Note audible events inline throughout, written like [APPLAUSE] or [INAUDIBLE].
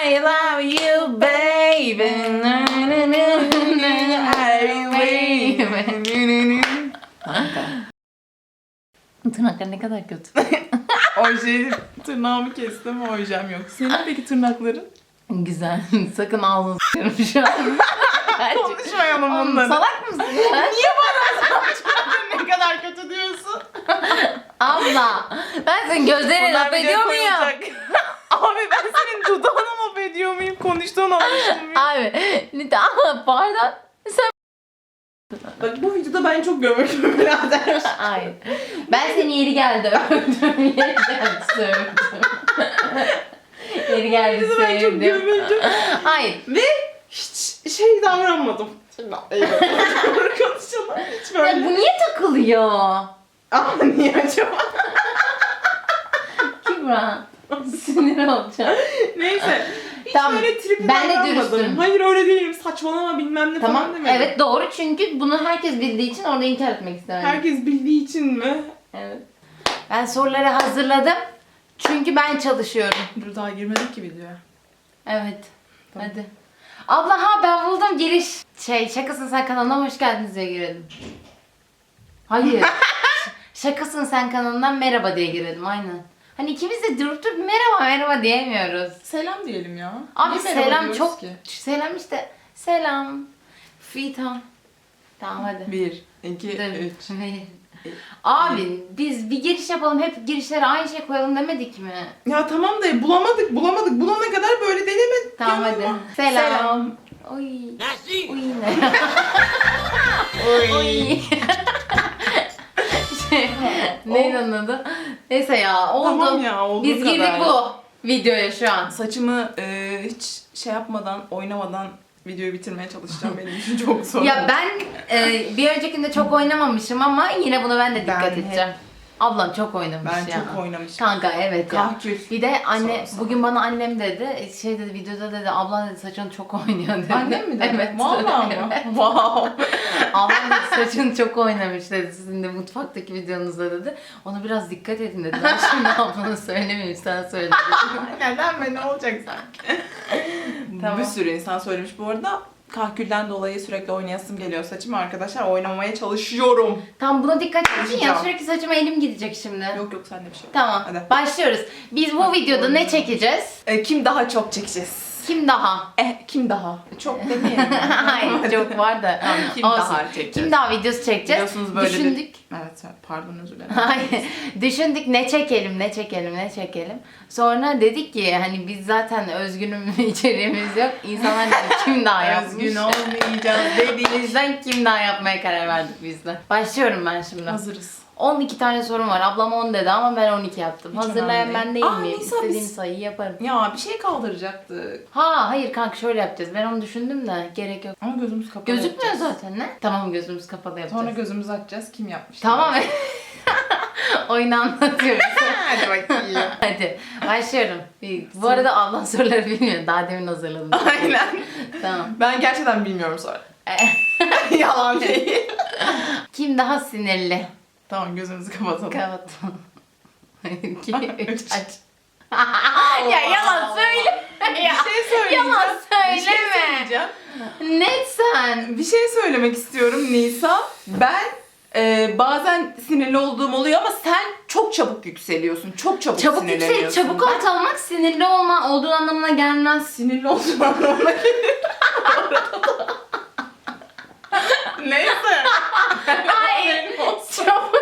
I love you baby. Na, na, na, na, I baby. Tırnaklar ne kadar kötü. [LAUGHS] Oje tırnağımı kestim ojem yok. Senin peki tırnakların? Güzel. [LAUGHS] Sakın ağzını s**erim şu an. [LAUGHS] Konuşmayalım Oğlum, bunları. Salak mısın ya? ne kadar kötü diyorsun. Abla. Ben senin gözlerine Bunlar laf videoya ediyor muyum? koyulacak. Abi ben senin dudağına ediyor muyum? Konuştuğunu anlaşılmıyor. [LAUGHS] Abi. ama pardon. Sen... Bak bu videoda ben çok gömüldüm birader. [LAUGHS] Hayır. Ben seni yeri geldi övdüm. [LAUGHS] Yeri geldi sövdüm. yeri geldi Videoda ben çok sevdim. gömüldüm. Hayır. Ve hiç şey davranmadım. Şimdi eyvallah. Doğru konuşalım. Hiç Ya böyle. bu niye takılıyor? Aa niye acaba? Kübra. [LAUGHS] Sinir olacağım. Neyse. Hiç Tamam, böyle tripi ben de davranmadım. dürüstüm. Hayır öyle değilim. Saçmalama bilmem ne Tamam. falan demedim. Evet doğru çünkü bunu herkes bildiği için orada inkar etmek istemedim. Herkes bildiği için mi? Evet. Ben soruları hazırladım. Çünkü ben çalışıyorum. Dur daha girmedik ki videoya. Evet. Tamam. Hadi. Abla ha ben buldum giriş. Şey şakasın sen kanalına hoş geldiniz diye girelim. Hayır. [LAUGHS] şakasın sen kanalından merhaba diye girelim aynen. Hani ikimiz de durup durup merhaba merhaba diyemiyoruz. Selam diyelim ya. Abi Niye merhaba selam diyoruz çok ki? selam işte selam. Fita. Tamam hadi. Bir, iki, Dur. üç. [LAUGHS] Abi biz bir giriş yapalım hep girişlere aynı şey koyalım demedik mi? Ya tamam da bulamadık bulamadık. Bulana kadar böyle denemedik. Tamam ya. hadi. Selam. Selam. Oy. Oy ne? [LAUGHS] Oy. [LAUGHS] şey, neydi onun adı? Neyse ya oldu. Tamam ya olduğu Biz girdik kadar. bu videoya şu an. Saçımı e, hiç şey yapmadan, oynamadan videoyu bitirmeye çalışacağım. Benim için çok zor. Ya ben e, bir öncekinde çok oynamamışım ama yine buna ben de dikkat Ben edeceğim. Ablam çok oynamış ben ya. çok oynamışım. Kanka evet ya. Kahkül. Bir de anne Sor, sor. bugün bana annem dedi şey dedi videoda dedi ablan dedi saçın çok oynuyor dedi. Annem mi dedi? [LAUGHS] Evet. Vallahi mı? Wow. [LAUGHS] Ablam dedi saçın çok oynamış dedi sizin de mutfaktaki videonuzda dedi. Ona biraz dikkat edin dedi. Ben şimdi ablana söylemeyeyim sen söyle dedi. [LAUGHS] Neden be ne olacak sanki? Tamam. Bir sürü insan söylemiş bu arada. Kahkülden dolayı sürekli oynayasım geliyor saçım arkadaşlar. Oynamaya çalışıyorum. Tamam buna dikkat edin ya sürekli saçıma elim gidecek şimdi. Yok yok sende bir şey yok. Tamam Hadi. başlıyoruz. Biz bu videoda ne çekeceğiz? E, kim daha çok çekeceğiz? Kim daha? Eh kim daha? Çok [LAUGHS] demeyelim. Hayır çok var da. Tamam, kim Olsun. daha çekeceğiz? Kim daha videosu çekeceğiz? Biliyorsunuz böyle bir- Düşündük. Evet evet, pardon özür dilerim. Hayır. Düşündük ne çekelim, ne çekelim, ne çekelim. Sonra dedik ki hani biz zaten özgünüm [LAUGHS] içeriğimiz yok. İnsanlar dedi kim daha yapmış? Özgün olmayacağız yüzden kim daha yapmaya karar verdik biz de. Başlıyorum ben şimdi. Hazırız. 12 tane sorum var. Ablam 10 dedi ama ben 12 yaptım. Hiç Hazırlayan ben değil. Aa, miyim? Nisa, İstediğim biz- sayıyı yaparım. Ya bir şey kaldıracaktık. Ha hayır kanka şöyle yapacağız. Ben onu düşündüm de gerek yok. Ama gözümüz kapalı Gözükmüyor yapacağız. zaten ne? Tamam gözümüz kapalı yapacağız. Sonra gözümüzü açacağız. Kim yapmış? Tamam. [LAUGHS] Oyunu anlatıyoruz. [LAUGHS] Hadi bakayım. Hadi başlıyorum. Bir- Bu arada Allah soruları bilmiyor. Daha demin hazırladım. Aynen. tamam. Ben gerçekten bilmiyorum sonra. Eh, [LAUGHS] Yalan değil. Kim daha sinirli? Tamam gözümüzü kapatalım. Kapat. 2, 3, aç. [LAUGHS] ya yalan söyle. ya. Bir şey söyleyeceğim. Yalan Bir şey söyleme. söyleyeceğim. Net sen. Bir şey söylemek istiyorum Nisa. Ben e, bazen sinirli olduğum oluyor ama sen çok çabuk yükseliyorsun. Çok çabuk, Çabuk sinirleniyorsun. yüksek, çabuk alçalmak sinirli olma olduğu anlamına gelmez. Sinirli olduğum anlamına gelir. [LAUGHS] Neyse. Hayır. Çabuk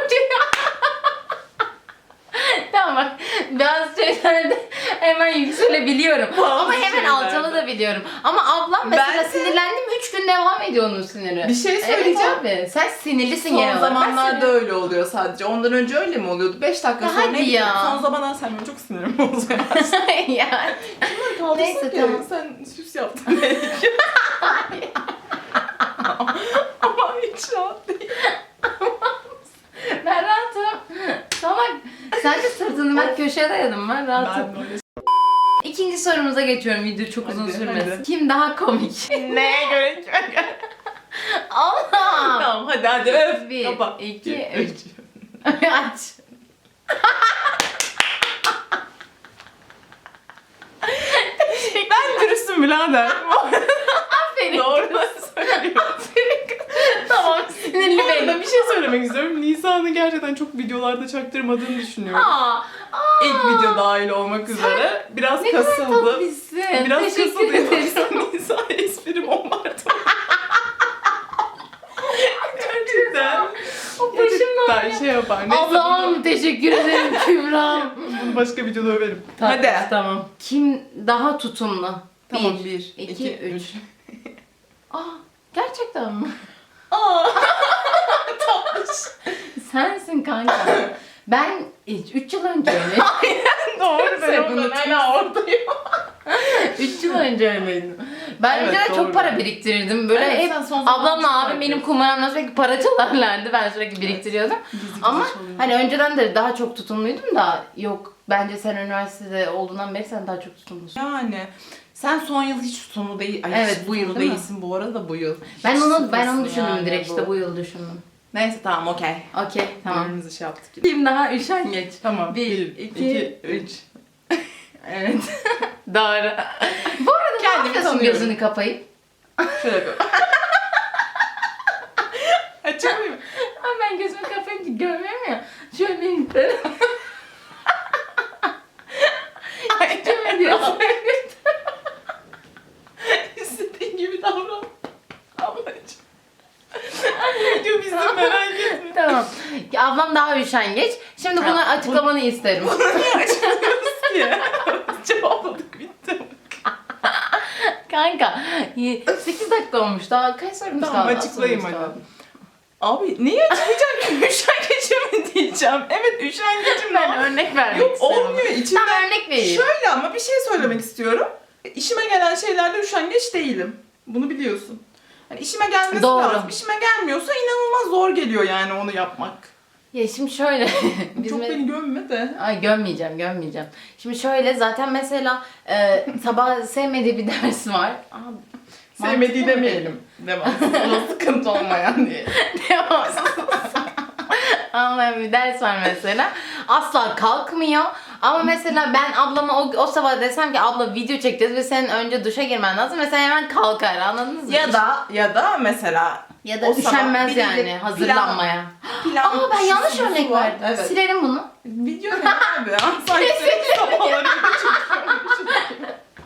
Tamam bak bazı şeylerde hemen yükselebiliyorum Bazı ama hemen şeylerde. alçalabiliyorum. Ama ablam mesela Ben de- sinirlendim 3 gün devam ediyor onun siniri. Bir şey söyleyeceğim. Evet abi sen sinirlisin Son genel olarak. Ben zamanlarda öyle oluyor sadece. Ondan önce öyle mi oluyordu? 5 dakika Ya sonra hadi neydi? ya. Son zamanlar sen benim çok sinirim bozuyor. [LAUGHS] ya. Kaldırsın Neyse, ki, tamam. Sen süs yaptın belki. [LAUGHS] Ama hiç rahat değil. Ben rahatım. Salak. De sırtını ben köşeye dayadım ben rahatım. Ben böyle İkinci sorumuza geçiyorum video çok uzun Hadi, sürmesin. hadi. Kim daha komik? Neye göre? Allah. tamam hadi hadi öf. Bir, Kapa. iki, üç. Aç. Ben birader. [LAUGHS] Aferin. Doğru [LAUGHS] söylüyor. tamam sinirli Bu arada benim. bir şey söylemek istiyorum. Nisa'nın gerçekten çok videolarda çaktırmadığını düşünüyorum. Aa, aa. İlk video dahil olmak üzere. Biraz Ne kadar kasıldı. tatlısın. Biraz Teşekkür kasıldı. ederim. Yoksa Nisa esprim o vardı. gerçekten. O başım Gerçekten şey yapar. Neyse Allah'ım teşekkür ederim Kübra. [LAUGHS] bunu, başka videoda överim. Tatlış, Hadi. Tamam. Kim daha tutumlu? Tamam, bir, bir, iki, iki, üç. Aa, gerçekten mi? Aa. [LAUGHS] Sensin kanka. Ben 3 yıl önce öyle. [LAUGHS] Doğru ben ondan hala oradayım. [LAUGHS] 3 yıl önce öyleydim. Ben Evet, önceden çok para biriktirirdim. Böyle Evet, hep ablamla abim benim kumaramdan sürekli para çalarlardı. Ben sürekli biriktiriyordum. Ama hani önceden de daha çok tutumluydum da yok bence sen üniversitede olduğundan beri sen daha çok tutumlusun. Yani sen son yıl hiç sonu değil. Ay, Evet, bu yıl değil mi? değilsin bu arada bu yıl. Ben Hiç onu ben onu düşündüm yani direkt işte bu yıl düşündüm. Neyse tamam okey. Okey tamam. Birbirimizi şey yaptık. Kim daha üşengeç? Tamam. Bir, iki, iki, üç. [LAUGHS] Evet. [LAUGHS] Doğru. Bu arada ne Kendimi yapıyorsun tanıyorum. gözünü kapayıp? Şöyle yapıyorum. [LAUGHS] Açık mıyım? Ama ben gözümü kapayınca görmüyorum ya. Şöyle gidelim. Şöyle diyorsun. İstediğin gibi davran. Ablacığım. Bizde merak etme. tamam. Ya, Ablam daha üşengeç. Şimdi bunu Ha, açıklamanı isterim. Niye açmıyoruz ki? [LAUGHS] Cevapladık bitti. Kanka 8 dakika olmuş daha kaç sorumuz Tamam kaldı? açıklayayım Sorumuz hadi. kaldı. Abi neyi açıklayacağım ki? [LAUGHS] Üşengecim mi diyeceğim? Evet üşengecim Ben ben. örnek vermek Yok isterim. olmuyor içinden. Tamam örnek vereyim. Şöyle ama bir şey söylemek istiyorum. İşime gelen şeylerde üşengeç değilim. Bunu biliyorsun. Hani işime gelmesi Doğru. lazım. İşime gelmiyorsa inanılmaz zor geliyor yani onu yapmak. Ya şimdi şöyle. Çok [LAUGHS] beni gömme de. Ay gömmeyeceğim, gömmeyeceğim. Şimdi şöyle zaten mesela e, sabah sevmediği bir ders var. Aa, Sevmediği demeyelim. Devamsız. Ona sıkıntı olmayan diye. [LAUGHS] Devamsız. [LAUGHS] Anlayan bir ders var mesela. Asla kalkmıyor. Ama mesela ben ablama o, o sabah desem ki abla video çekeceğiz ve senin önce duşa girmen lazım. Mesela hemen kalkar anladınız mı? Ya da ya da mesela ya da o sabah üşenmez biriyle yani [GASPS] plan- hazırlanmaya. plan Aa ben yanlış örnek var. verdim. Evet. Silerim bunu. Video ne abi? Sanki [LAUGHS] sabahları.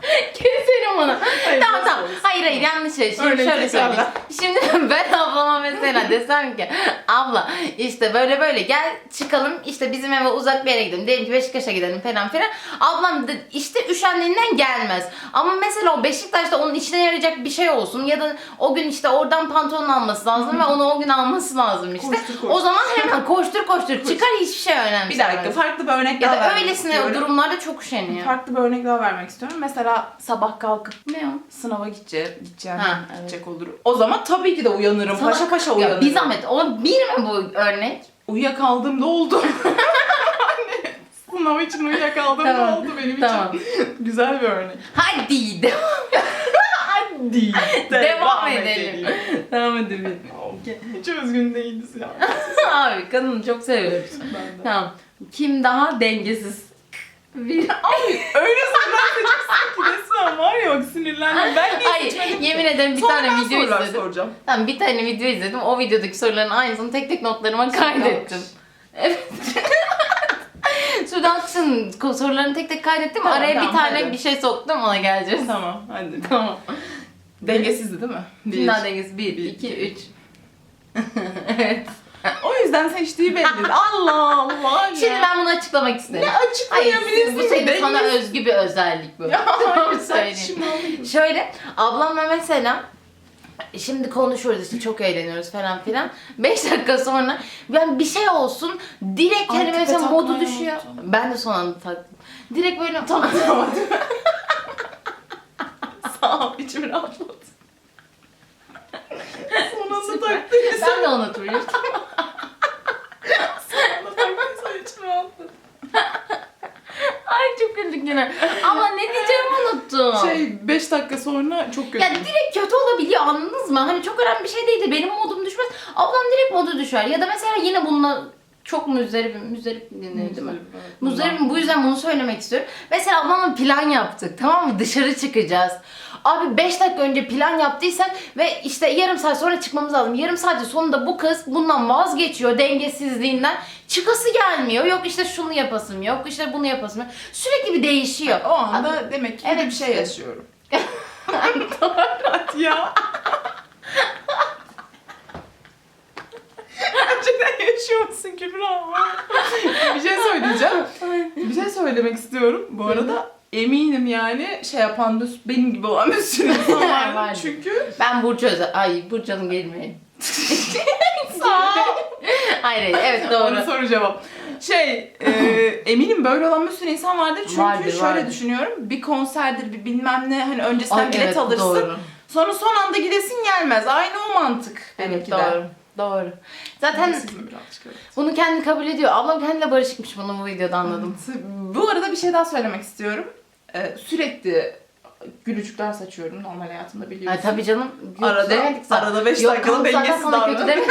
[LAUGHS] Keserim onu. Hayır, tamam tamam. olsun? Hayır hayır yanlış şey. Şimdi Örneği şöyle söyleyeyim. Şimdi [LAUGHS] ben ablama mesela desem ki abla işte böyle böyle gel çıkalım işte bizim eve uzak bir yere gidelim. Diyelim ki Beşiktaş'a gidelim falan filan. Ablam da işte üşendiğinden gelmez. Ama mesela o Beşiktaş'ta onun işine yarayacak bir şey olsun ya da o gün işte oradan pantolon alması lazım ve onu o gün alması lazım işte. Koştur, koştur. O zaman hemen koştur koştur çıkar hiçbir şey önemli. Bir dakika farklı bir örnek Ya daha da vermek öylesine istiyorum. durumlarda çok üşeniyor. Farklı bir örnek daha vermek istiyorum. Mesela sabah kalkıp Ne o? sınava gideceğim, gideceğim, Ha, evet. gidecek olurum. O zaman tabii ki de uyanırım. Sana- paşa paşa uyanırım. Ya bir zahmet. O bir mi bu örnek? Uyuyakaldığımda oldu. [LAUGHS] Hani Sınav için uyuyakaldığımda Tamam, oldu benim tamam. için. [LAUGHS] Güzel bir örnek. Hadi devam, Hadi. [LAUGHS] devam edelim. devam edelim. Hiç üzgün değiliz ya. Abi kadını çok seviyoruz. Ben de. tamam. Kim daha dengesiz? Bir... Öyle sorular seçeceksin ki resmen var ya bak sinirlendim. Ben niye Hayır, seçmedim ki? Yemin ederim bir Sonra tane ben video sorular izledim. soracağım. Tamam bir tane video izledim. O videodaki soruların aynısını tek tek notlarıma kaydettim. Evet. [LAUGHS] Sudan Aksu'nun sorularını tek tek kaydettim. Tamam, Araya tamam, bir tane hadi. bir şey soktum ona geleceğiz. Tamam hadi. Tamam. Dengesizdi değil mi? Kim daha dengesiz? 1, Bir, 2, iki. 3. [LAUGHS] evet. Yüzden seçtiği belli. [LAUGHS] Allah Allah ya. Şimdi ben bunu açıklamak isterim. ne açıklayabilirsin? bu senin sana özgü bir özellik bu. Ya [LAUGHS] Tamam, söyleyeyim. Şöyle, ablamla mesela Şimdi konuşuyoruz işte çok eğleniyoruz falan filan. 5 dakika sonra ben bir şey olsun direkt hani Ay, mesela modu takmayı düşüyor. unuttum. Ben de son anda taktım. Direkt böyle [LAUGHS] Sağ ol içim rahatladı. Son anda Süper. taktıysa, ben de unuturum. son anda taktıysa içim rahatladı. Ay yine. Ama ne diyeceğimi unuttum. Şey 5 dakika sonra çok kötü. Ya direkt kötü olabiliyor anladınız mı? Hani çok önemli bir şey değildi. Benim modum düşmez. Ablam direkt modu düşer. Ya da mesela yine bununla çok müzdaribim. Müzdarip denir değil mi? Bu yüzden bunu söylemek istiyorum. Mesela ablamla plan yaptık tamam mı? Dışarı çıkacağız. Abi 5 dakika önce plan yaptıysak ve işte yarım saat sonra çıkmamız lazım. Yarım saatin sonunda bu kız bundan vazgeçiyor dengesizliğinden. Çıkası gelmiyor. Yok işte şunu yapasım yok. işte bunu yapasım yok. Sürekli bir değişiyor. O anda demek ki Evet bir şey işte. yaşıyorum. [LAUGHS] Hadi ya. Gerçekten yaşıyor musun Kübra? [LAUGHS] bir şey söyleyeceğim. Bir şey söylemek istiyorum. Bu arada eminim yani şey yapan bir, benim gibi olan bir sürü insan [LAUGHS] var. Çünkü Ben Burcu Özel. Ay Burcu Hanım gelmeyin. [LAUGHS] sağ ol. Hayır hayır evet doğru. Onu soru cevap. Şey, e, eminim böyle olan bir sürü insan vardır. Çünkü Vardır, şöyle vardır. düşünüyorum. Bir konserdir, bir bilmem ne hani öncesinden Ay, bilet evet, alırsın. doğru. Sonra son anda gidesin gelmez. Aynı o mantık Evet benimki de. doğru. Doğru. Zaten Sizin birazcık öyle. bunu kendi kabul ediyor. Ablam kendiyle barışıkmış bunu bu videoda anladım. Bu arada bir şey daha söylemek istiyorum. Ee, sürekli gülücükler saçıyorum normal hayatımda biliyorsun. Ay tabii canım. Arada- sana. arada beş Yok, dakikada zaten dengesiz sana kötü davran. demedik.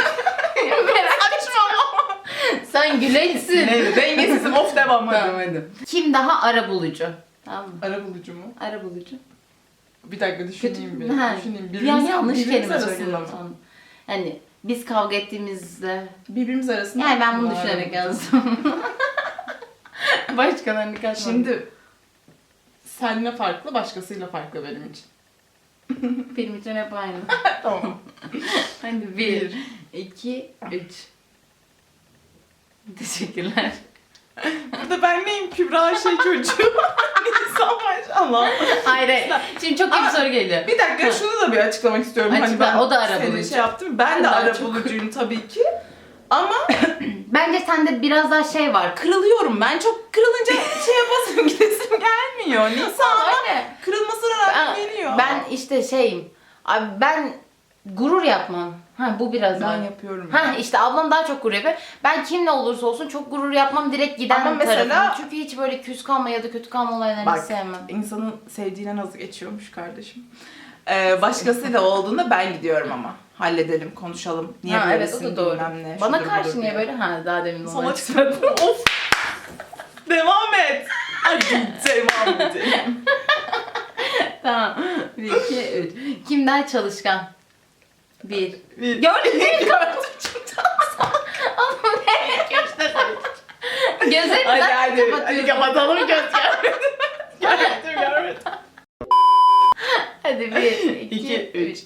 Saçmalama. [LAUGHS] Sen güleçsin. Neyse dengesizim of devam hadi. Tamam hadi. Kim daha ara bulucu? Tamam mı? Ara bulucu mu? Ara bulucu. Bir dakika düşüneyim bir. Ha. Düşüneyim. Yani yanlış birbirimiz kelime söylüyorum. Yani biz kavga ettiğimizde... Birbirimiz arasında. Yani ben bunu düşünerek yazdım. [LAUGHS] Başkalarını kaçmadım. Şimdi seninle farklı, başkasıyla farklı benim için. [LAUGHS] benim için hep aynı. [LAUGHS] tamam. Hadi bir, iki, üç. Teşekkürler. Burada ben neyim? Kübra şey çocuğu. [LAUGHS] Nisan maşallah. Hayır, hayır. Şimdi çok iyi bir soru geliyor. Bir dakika şunu da bir açıklamak istiyorum. Hani Açıkla, ben o da ara seni bulucu. şey yaptım. Ben, Ben de daha ara çok. bulucuyum tabii ki. Ama Bence sende biraz daha şey var. kırılıyorum. Ben çok kırılınca [LAUGHS] şey yapasım gidesim gelmiyor. [LAUGHS] Nisan ama Öyle. kırılmasına Ben, rağmen geliyor. ben işte şeyim. Abi ben gurur yapmam. Ha bu biraz var. ben yapıyorum. Ha işte ablam daha çok gurur yapıyor. Ben kimle olursa olsun çok gurur yapmam. Direkt giden Ama mesela- tarafım. Çünkü hiç böyle küs kalma ya da kötü kalma olaylarını Bak, sevmem. İnsanın sevdiğine nasıl geçiyormuş kardeşim. Ee, başkasıyla olduğunda ben gidiyorum ama. Halledelim, konuşalım. Niye ha, evet böylesin, o da doğru. bilmem ne, Bana şudur karşı niye diye. böyle? Ha daha demin Salak çıkmadı. suratın. [LAUGHS] of. Devam et. Hadi devam edelim. tamam. Bir, iki, üç. Kim daha çalışkan? Bir. Bir. Gördün mü? [LAUGHS] Gözlerini Hadi zaten hadi. Hadi kapatıyorsun. kapatalım göz [LAUGHS] görmedim. görmedim görmedim. Hadi bir, iki, İki, üç.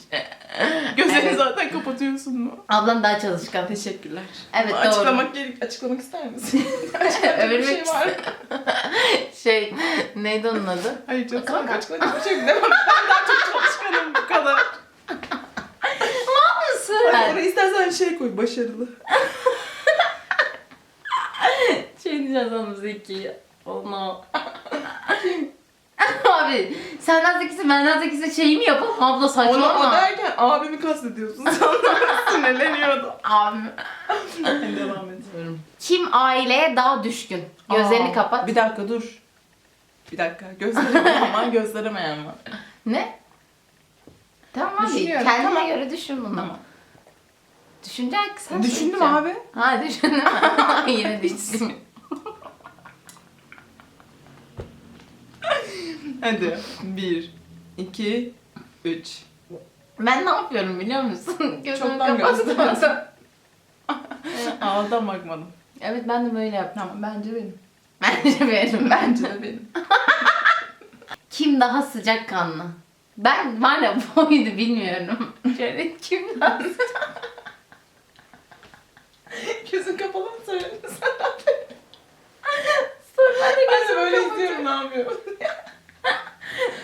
Gözlerini Evet. zaten kapatıyorsun mu? Ablam daha çalışkan. Teşekkürler. Evet, Ama doğru. Açıklamak, gerek, açıklamak ister misin? [LAUGHS] Öbürmek bir şey var. [LAUGHS] Şey, neydi onun adı? Hayır canım kanka. açıklamak bir şey yok. Ben daha çok çalışkanım bu kadar. Mısın? Hadi oraya istersen şey koy başarılı. Şey diyeceğiz onu Zeki. Oh no. [LAUGHS] Abi senden zekisi benden zekisi şeyi mi yapalım abla Onu o saçmalama. derken abimi kastediyorsun. [LAUGHS] Sonra sinirleniyordu. Abim. Devam ediyorum. Kim aileye daha düşkün? Gözlerini Aa, kapat. Bir dakika dur. Bir dakika. Gözlerime [LAUGHS] var, gözleremeyen var. Ne? Tamam abi Düşünüyorum, kendine tamam. göre düşün bunu. Tamam. Düşünecek sen Düşündüm söyleyeceksin. abi. Ha düşündüm. Yine değiştim. Hadi. Bir, iki, üç. Ben ne yapıyorum biliyor musun? [LAUGHS] Gözümü Çoktan kapattım. gösterdim. [LAUGHS] Ağızdan bakmadım. evet ben de böyle yaptım. Tamam bence benim. Bence benim. [LAUGHS] Bence de benim. Kim daha sıcakkanlı? Ben var ya boydu bilmiyorum. Şöyle kim daha Gözün kapalı mı söyledin sen? Soruları Ben de gözüm böyle kapalı. izliyorum ne yapıyorum.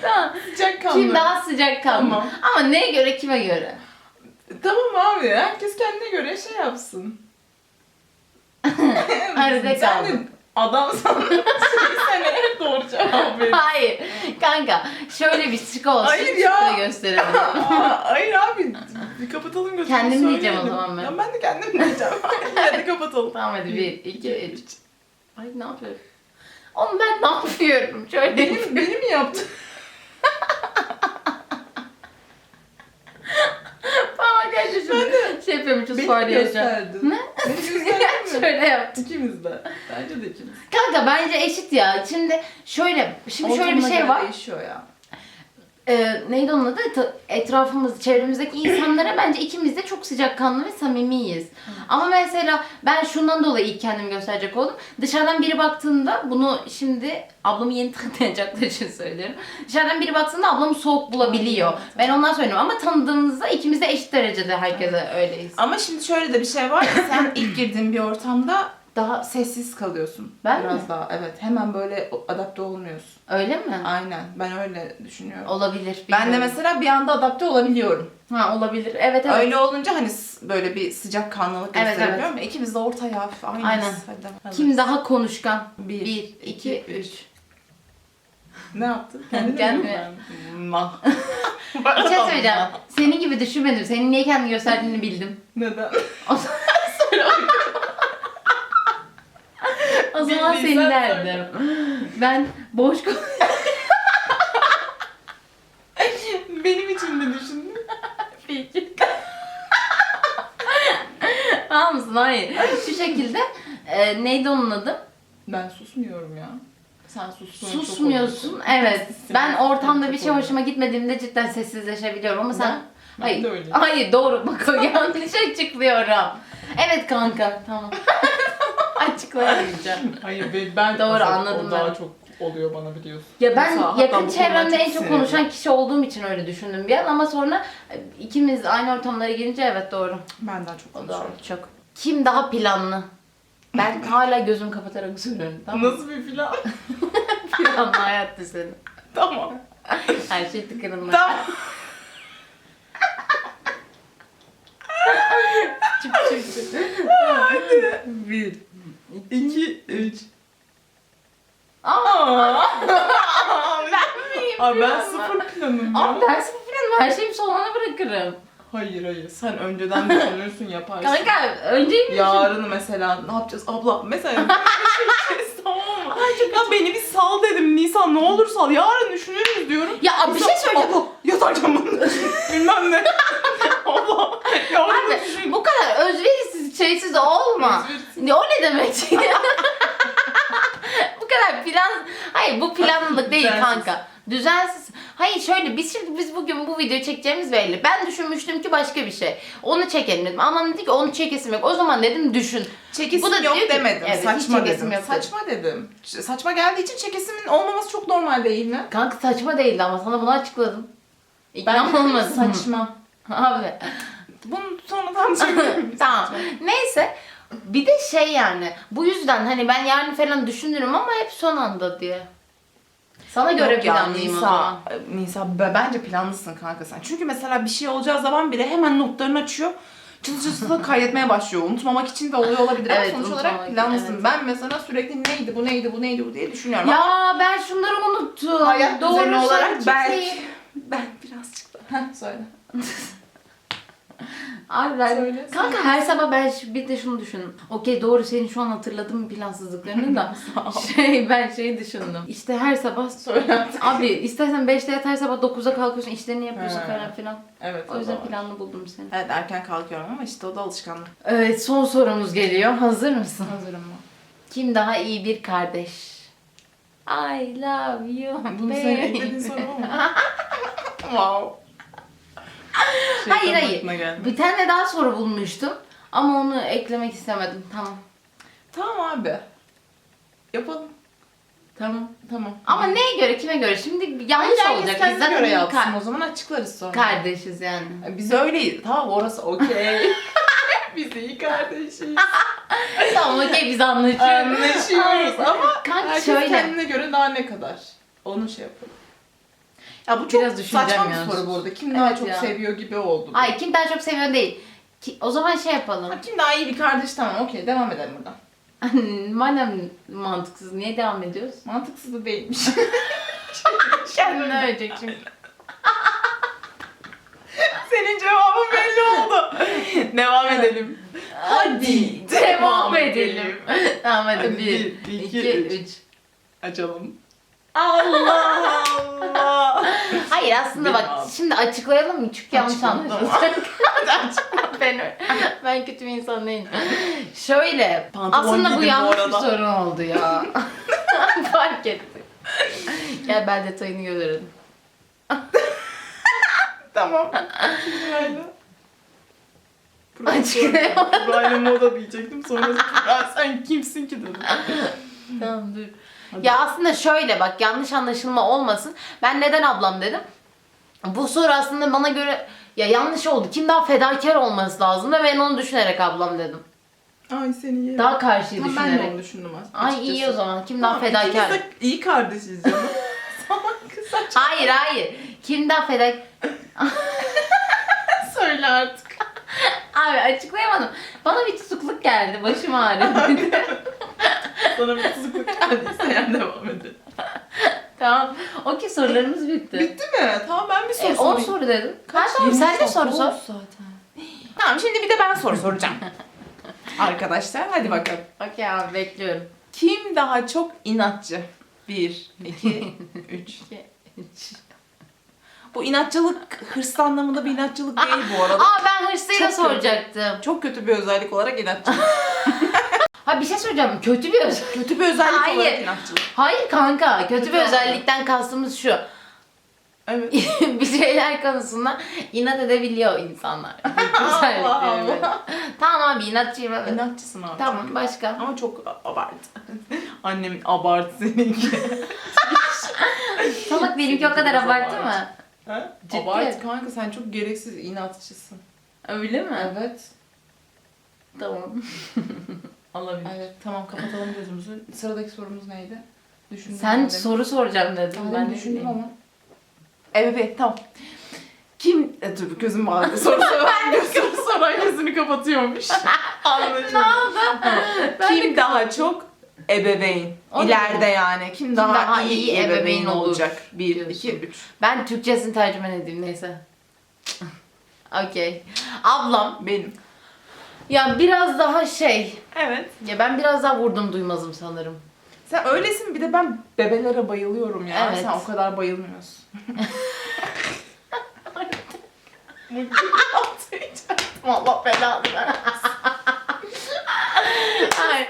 Tamam. Sıcak kanlı. Kim daha sıcakkanlı? Tamam. Ama neye göre kime göre? Tamam abi herkes kendine göre şey yapsın. [LAUGHS] Arada [LAUGHS] Sen de kaldım. adamsan şey sen hep doğru cevap verin. Hayır. Kanka şöyle bir sık olsun. Hayır ya. [LAUGHS] Aa, Hayır abi bir kapatalım gözünü Kendim diyeceğim o zaman ben. Ya ben de kendim diyeceğim. De kapatalım. tamam hadi bir, iki, üç. Ay ne yapıyorum? Oğlum ben ne yapıyorum? Şöyle Benim, beni mi yaptın? Tamam kardeşim. Şey yapıyormuşuz Beni fare gösterdin. Ne? Beni [LAUGHS] gösterdin mi? şöyle yaptım. İkimiz de. Bence de ikimiz. Kanka bence eşit ya. Şimdi şöyle, şimdi şöyle bir Ortamına şey göre var. Değişiyor ya. E, neydi onun adı? Etrafımız, çevremizdeki insanlara bence ikimiz de çok sıcakkanlı ve samimiyiz. Ama mesela ben şundan dolayı ilk kendimi gösterecek oldum. Dışarıdan biri baktığında bunu şimdi ablamı yeni tanıyacaklar için söylüyorum. Dışarıdan biri baktığında ablamı soğuk bulabiliyor. Ben ondan söylüyorum ama tanıdığımızda ikimiz de eşit derecede herkese öyleyiz. Ama şimdi şöyle de bir şey var. Sen ilk girdiğin bir ortamda daha sessiz kalıyorsun. Ben Biraz mi? daha evet. Hemen böyle adapte olmuyorsun. Öyle mi? Aynen. Ben öyle düşünüyorum. Olabilir. Ben de bilmiyorum. mesela bir anda adapte olabiliyorum. Ha olabilir. Evet evet. Öyle olunca hani böyle bir sıcak kanlılık Evet, gösterebiliyorum. ya. İkimiz de ortaya hafif aynıyız. Aynen. Hadi. Kim daha konuşkan? Bir, 1, 2, 3. Ne yaptın? [LAUGHS] Kendime. Ma. [LAUGHS] Bir şey söyleyeceğim. [LAUGHS] Senin gibi düşünmedim. Senin niye kendini gösterdiğini bildim. Neden? O zaman, o zaman seni derdim. [LAUGHS] Ben boş [LAUGHS] Benim için de düşündüm. [LAUGHS] Peki. Tamam mısın? Hayır. Şu şekilde e, neydi onun adı? Ben susmuyorum ya. Sen susmuyorsun. Susmuyorsun. Evet. Sessizsin. Ben ortamda bir şey hoşuma gitmediğimde cidden sessizleşebiliyorum ama sen Ben- Hayır. de öyleyim. Hayır doğru. Bak o yanlış açıklıyorum. Evet kanka. Tamam. Açıklayamayacağım. [LAUGHS] Hayır ben, ben Doğru, mesela anladım o daha ben. çok oluyor bana biliyorsun. Ya ben Mesela hatta yakın bu çevremde en çok konuşan kişi olduğum için öyle düşündüm bir an ama sonra e, ikimiz aynı ortamlara girince evet doğru. Ben daha çok O konuşuyorum. doğru çok. Kim daha planlı? Ben [LAUGHS] hala gözüm kapatarak söylüyorum. Tamam mı? Nasıl bir plan? [LAUGHS] Planlı hayat düzeni. tamam. Her şey tıkırında. Tamam. Çıp çıp çıp. Bir, iki, üç. Aa, [LAUGHS] ben miyim Abi ben sıfır planım ya. Abi ben sıfır planım. Her şeyimi sonuna bırakırım. Hayır hayır sen önceden düşünürsün yaparsın. Kanka önceyim Yarın mesela ne yapacağız abla mesela [LAUGHS] tamam mı? ya beni bir sal dedim Nisan ne olur sal yarın düşünürüz diyorum. Ya bir şey söyleyeceğim. Abla yatacağım bunu bilmem ne. [LAUGHS] abla yarın Abi düşün. bu kadar özverisiz şeysiz olma. Ne o ne demek? [LAUGHS] bu kadar plan... Hayır bu planlılık değil Düzensiz. kanka. Düzensiz. Hayır şöyle biz şimdi biz bugün bu videoyu çekeceğimiz belli. Ben düşünmüştüm ki başka bir şey. Onu çekelim dedim. Anam dedi ki onu çekesim yok. O zaman dedim düşün. Çekesim Bu da yok diyor ki- demedim. Evet, hiç saçma çekesim dedim. yok saçma dedim. Ç- Saçma geldiği için çekesimin olmaması çok normal değil mi? Kanka saçma değildi ama sana bunu açıkladım. İkna Ben olmadın. saçma. [LAUGHS] Abi. Bunu sonra tartışabiliriz. [LAUGHS] tamam. Neyse. Bir de şey yani bu yüzden hani ben yarın falan düşünürüm ama hep son anda diye. Sana göre Yok ya, planlıyım o Nisa, zaman. Nisa be- bence planlısın kanka sen. Çünkü mesela bir şey olacağı zaman bile hemen notlarını açıyor. Çatı çatı [LAUGHS] kaydetmeye başlıyor. Unutmamak için de oluyor olabilir Evet, ama sonuç unutmamak olarak için, planlısın. evet. Ben mesela sürekli neydi bu neydi bu neydi bu diye düşünüyorum. Ama Ya ben şunları unuttum. hayat Doğru düzeni olarak sen belki [LAUGHS] ben birazcık da. Heh, söyle. Abi ben... Söyle, Kanka her sabah ben ş- bir de şunu düşündüm. Okey doğru senin şu an hatırladığım plansızlıklarını da [LAUGHS] şey ben şey düşündüm. İşte her sabah Söyle. Abi istersen 5'te yat her sabah 9'a kalkıyorsun işlerini yapıyorsun He. falan filan. Evet. O yüzden planlı buldum seni. Evet erken kalkıyorum ama işte o da alışkanlık. Evet son sorumuz geliyor. Hazır mısın? Hazırım mı? Kim daha iyi bir kardeş? I love you. Bunu baby. senin eklediğin soru mu? [LAUGHS] wow. Hayır hayır. geldi. Bir tane daha soru bulmuştum. Ama onu eklemek istemedim. Tamam. Tamam abi. Yapalım. Tamam. Tamam. Ama neye göre kime göre? Şimdi yanlış Hayır, olacak. Biz zaten göre yapsın. ka- o zaman açıklarız sonra. kardeşiz yani. Biz öyleyiz. Tamam orası okey. [LAUGHS] Biz iyi kardeşiz. [LAUGHS] tamam okey biz anlaşıyoruz. Anlaşıyoruz ama Kanka herkes şöyle. kendine göre daha ne kadar. Onu şey yapalım. Ya bu çok Biraz düşüneceğim saçma bir ya. soru bu arada. Kim daha Evet çok ya. seviyor gibi oldu. Ay kim daha çok seviyor değil. Ki, o zaman şey yapalım. Ha, Kim daha iyi bir kardeş tamam okey devam edelim buradan. [LAUGHS] Madem mantıksız niye devam ediyoruz? Mantıksız da değilmiş. [LAUGHS] Kendine ölecek çünkü. [LAUGHS] Senin cevabın belli oldu. devam edelim. Hadi devam edelim. tamam hadi, Hadi, bir, bir, iki, iki, üç. Açalım. Allah Allah. Hayır aslında bak şimdi açıklayalım mı? Çünkü yanlış Açıkla, anlaşılacak. [LAUGHS] ben, ben kötü bir insan değilim. Şöyle Pantolon aslında bu giydim bu yanlış bir arada. sorun oldu ya. [LAUGHS] Fark ettim. Gel ben detayını görelim. [LAUGHS] tamam. Kübra'yla. Açıklayamadım. Kübra'yla moda diyecektim. Sonra Kübra sen kimsin ki dedim. Tamam dur. Ya aslında şöyle bak yanlış anlaşılma olmasın. Ben neden ablam dedim? Bu soru aslında bana göre ya yanlış oldu. Kim daha fedakar olması lazım ve ben onu düşünerek ablam dedim. Ay seni yerim. Daha karşıyı Tamam, ben de düşünerek. onu düşündüm aslında. Ay iyi o zaman. Kim daha fedakar? ikimiz de iyi kardeşiz canım. [LAUGHS] Salak kız saçma. Hayır hayır. Kim daha fedakar? [LAUGHS] Söyle artık. Abi açıklayamadım. Bana bir tutukluk geldi. Başım ağrıyor. [LAUGHS] Sana tutukluk geldiyse yani devam edelim. tamam. Okey sorularımız bitti. Bitti mi? Tamam ben bir soru E, 10 sorayım. soru dedim. Kaç? Ha, tamam sen de 20 soru sor. zaten. Tamam şimdi bir de ben soru soracağım. [LAUGHS] Arkadaşlar hadi bakalım. Okey abi bekliyorum. Kim daha çok inatçı? Bir, iki, [LAUGHS] üç. Bu inatçılık hırs anlamında bir inatçılık değil bu [LAUGHS] arada. Aa ben hırslıyla Çok kötü. soracaktım. Çok kötü bir özellik olarak inatçılık. Ha bir şey söyleyeceğim. Kötü bir özellik. [LAUGHS] kötü bir özellik Hayır. olarak inatçılık. Hayır kanka. Kötü bir Kötü özellikten kastımız şu. Evet. [LAUGHS] bir şeyler konusunda inat edebiliyor insanlar. [LAUGHS] Kötü Allah. Allah. Tamam abi inatçıyım evet. İnatçısın abi. Tamam başka. Ama çok abart. Annemin abartı seninki. Salak benimki o kadar abartı abart. mı? Ha? Ciddi. Abart kanka sen çok gereksiz inatçısın. Öyle mi? Evet. Tamam. Olabilir. Evet tamam kapatalım gözümüzü. Sıradaki sorumuz neydi? Düşündüm Sen ben de. soru soracağım dedim. Ben, ben düşündüm ama. Evet evet tamam. Kim... E, dur gözüm bağlı. [LAUGHS] Soru soran, gözüm soran gözünü kapatıyormuş. [LAUGHS] Anladım. Ne oldu? Kim daha çok ebeveyn? O İleride yani. Kim, daha, daha iyi, iyi ebeveyn, ebeveyn olur olacak? Bir, diyorsun. iki, üç. Ben Türkçesini tercüme edeyim neyse. [LAUGHS] Okey. Ablam Benim. Ya biraz daha şey. Evet. Ya ben biraz daha vurdum duymazım sanırım. Sen öylesin bir de ben bebelere bayılıyorum ya. Evet. Sen o kadar bayılmıyorsun. [LAUGHS] Allah belanı. Ay,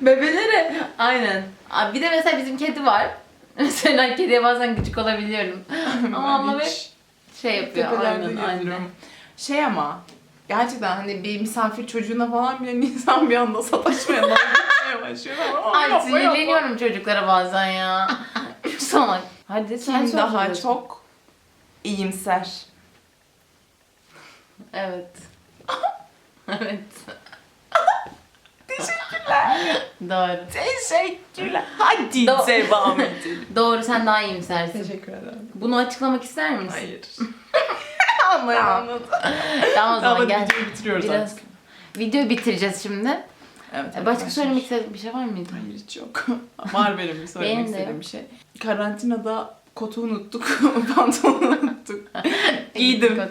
bebelere. Aynen. Aa, Bir de mesela bizim kedi var. Mesela kediye bazen gıcık olabiliyorum. [LAUGHS] Ama Hiç şey yapıyor. Aynen, aynen. Şey ama gerçekten hani bir misafir çocuğuna falan bile insan bir anda sataşmaya başlıyor. Ama Ay yapma, sinirleniyorum çocuklara bazen ya. Salak. Hadi sen Kim daha soruyorsun. çok iyimser? Evet. [LAUGHS] evet. Teşekkürler. Doğru. Teşekkürler. Hadi Do- devam edelim. Doğru sen daha iyimsersin. Teşekkür ederim. Bunu açıklamak ister misin? Hayır. [LAUGHS] Anladım [LAUGHS] anladım. Tamam o zaman Tamam gel. videoyu bitiriyoruz Biraz artık. videoyu bitireceğiz şimdi. Evet, Başka arkadaşlar. söylemek istediğin bir şey var mıydı? Hayır hiç yok. [LAUGHS] Var benim bir söylemek Benim istediğim bir şey. Karantinada kotu unuttuk, [LAUGHS] pantolonu unuttuk. Giydim.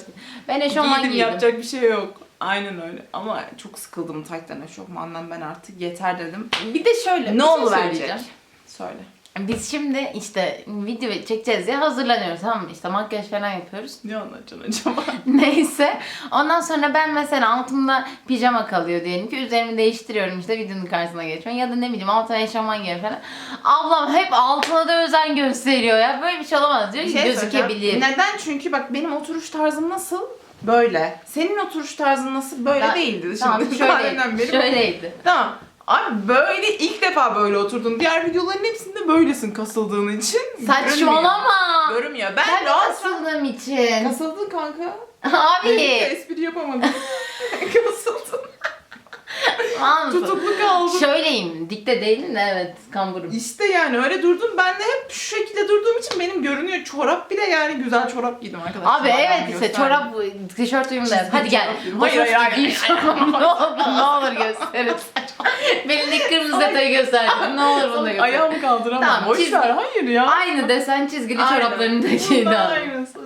Ben eşofman Giydim giydim. yapacak bir şey yok. Aynen öyle. Ama çok sıkıldım tayttan eşofmandan ben artık yeter dedim. Bir de şöyle ne şey oluverecek? söyleyeceğim. Söyle. Biz şimdi işte video çekeceğiz diye hazırlanıyoruz tamam mı? İşte makyaj falan yapıyoruz. Ne anlatacaksın acaba? [LAUGHS] Neyse. Ondan sonra ben mesela altımda pijama kalıyor diyelim ki üzerimi değiştiriyorum işte videonun karşısına geçiyorum. Ya da ne bileyim altına eşofman giyiyor falan. Ablam hep altına da özen gösteriyor ya. Böyle bir şey olamaz diyor ki gözükebilir. söyleyeceğim. Neden? Çünkü bak benim oturuş tarzım nasıl? Böyle. Senin oturuş tarzın nasıl? Böyle Ben- değildi. Tamam Şimdi şöyle, sahiden benim- şöyleydi. Tamam. Abi böyle ilk defa böyle oturdun. Diğer videoların hepsinde böylesin kasıldığın için. Saçmalama. Görünmüyor. Ben, Ben de rahat kasıldığım için. Kasıldın kanka. Ben hiç de Abi. espri yapamadım. [LAUGHS] Kasıldın. [LAUGHS] Tutuklu kaldın. Şöyleyim. Dikte değilim de evet kamburum. İşte yani öyle durdum. Ben de hep şu şekilde durduğum için benim görünüyor. Çorap bile yani güzel çorap giydim arkadaşlar. Abi Ben evet işte gösterdim. çorap, tişört uyumu da yap. Hadi gel. Hayır Hayır, hayır hayır, hayır. [LAUGHS] ne olur ne olur gösteririz. [LAUGHS] Belindeki kırmızı detayı gösterdim. Ne olur bunu göster. Ayağımı kaldıramam. Tamam, Boş çizgi- ver. Hayır ya. Aynı desen çizgili Aynen. çoraplarını da giydi Bundan abi. aynısı.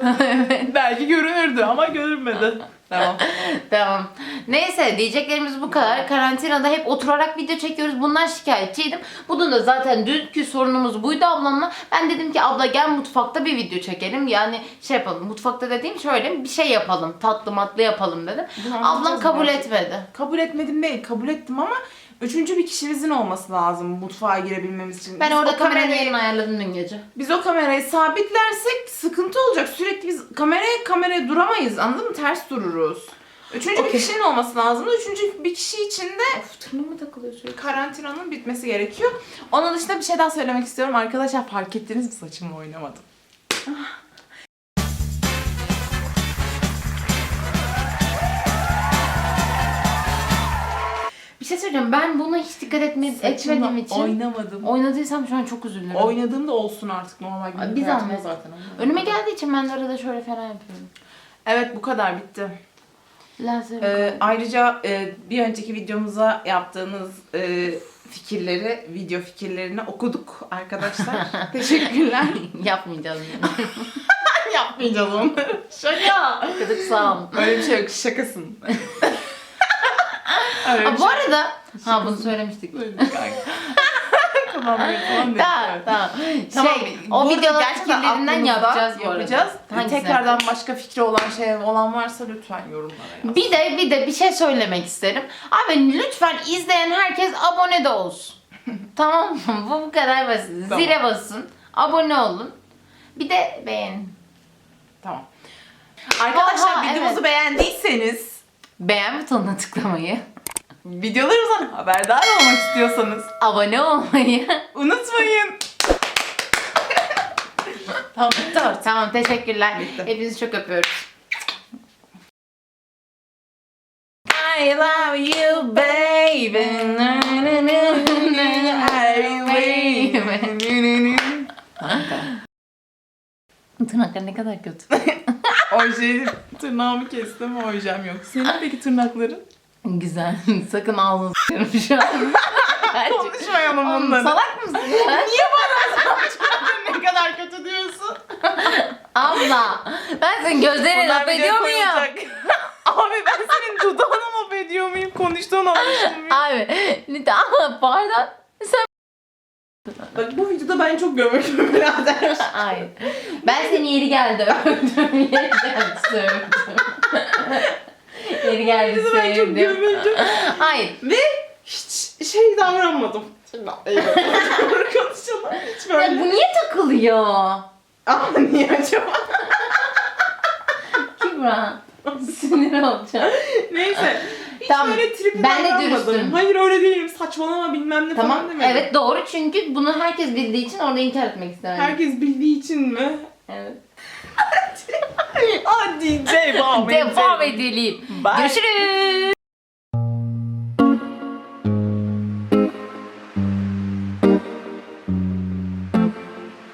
Belki görünürdü ama görünmedi. Tamam. [LAUGHS] Tamam. Neyse diyeceklerimiz bu kadar. Karantinada hep oturarak video çekiyoruz. Bundan şikayetçiydim. Bunun da zaten dünkü sorunumuz buydu ablamla. Ben dedim ki abla gel mutfakta bir video çekelim. Yani şey yapalım. Mutfakta dediğim şöyle bir şey yapalım. Tatlı matlı yapalım dedim. Bunu Ablam anlatacağız kabul mı? etmedi. Kabul etmedim değil. Kabul ettim ama Üçüncü bir kişimizin olması lazım mutfağa girebilmemiz için. Ben Biz orada o kameranın yerini ayarladım dün gece. Biz o kamerayı sabitlersek sıkıntı olacak. Sürekli biz kameraya kameraya duramayız. Anladın mı? Ters dururuz. Üçüncü bir Okey. kişinin olması lazım. Üçüncü bir kişi için de Of tırnağıma takılıyor sürekli. karantinanın bitmesi gerekiyor. Onun dışında bir şey daha söylemek istiyorum. Arkadaşlar fark ettiniz mi saçımla oynamadım. Bir söyleyeceğim. Ben buna hiç dikkat etme, etmediğim için oynamadım. oynadıysam şu an çok üzülürüm. Oynadığımda olsun artık normal günlük bir hayatımda zahmet. zaten. Önüme geldiği için ben de arada şöyle falan yapıyorum. Evet bu kadar bitti. Lazer. Ee, ayrıca e, bir önceki videomuza yaptığınız e, fikirleri, video fikirlerini okuduk arkadaşlar. [LAUGHS] Teşekkürler. [LAUGHS] Yapmayacağız. [LAUGHS] Yapmayacağız onları. Şaka. Arkadaş sağ. Öyle bir şey yok. Şakasın. Öyle bir bu şey arada ha bunu söylemiştik. [LAUGHS] tamam tamam. Tamam tamam. Tamam, Şey, bu o arada videoların gerçekten fikirlerinden aklımızda yapacağız bu arada. yapacağız. Hangisini? Tekrardan başka fikri olan şey olan varsa lütfen yorumlara yaz. Bir de bir de bir şey söylemek isterim. Abi lütfen izleyen herkes abone de olsun. [LAUGHS] tamam mı? Bu bu kadar basit. Tamam. Zile basın. Abone olun. Bir de beğenin. Tamam. Arkadaşlar Aha, videomuzu evet. beğendiyseniz Beğen butonuna tıklamayı, videolarımızdan haberdar olmak istiyorsanız abone olmayı. unutmayın. tamam artık. tamam teşekkürler. Bitti. Hepinizi çok öpüyoruz. I love you baby. I. Tırnaklar ne kadar kötü. [LAUGHS] o şey tırnağımı kestim o hocam yok. Senin peki tırnakların? Güzel. [LAUGHS] Sakın ağzını s**erim şu an. [LAUGHS] Konuşmayalım Oğlum, bunları. Salak mısın ya? [LAUGHS] Niye bana ne kadar kötü diyorsun? Abla ben senin gözlerine Bunlar laf ediyor muyum? koyulacak. Abi ben senin dudağına laf ediyor muyum? Konuştuğunu anlaşılmıyor? Abi lütfen ama pardon. Bak bu videoda ben çok gömüldüm [LAUGHS] birader. Hayır. Ben seni yeri geldi öptüm. Yeri geldi sevdim. yeri geldi ben çok sevdim. gömüldüm. Hayır. Ve hiç şey davranmadım. Şimdi eyvallah. [LAUGHS] Doğru konuşalım. Hiç Ya böyle. bu niye takılıyor? Ama niye acaba? Kübra. Sinir olacağım. Neyse. Hiç Tamam, böyle tripi ben de dürüstüm. Hayır öyle değilim. Saçmalama bilmem ne Tamam. falan demedim. Evet doğru çünkü bunu herkes bildiği için orada inkar etmek istemedim. Herkes bildiği için mi? Evet. [LAUGHS] Hadi devam edelim. Devam edelim. Bye. Görüşürüz.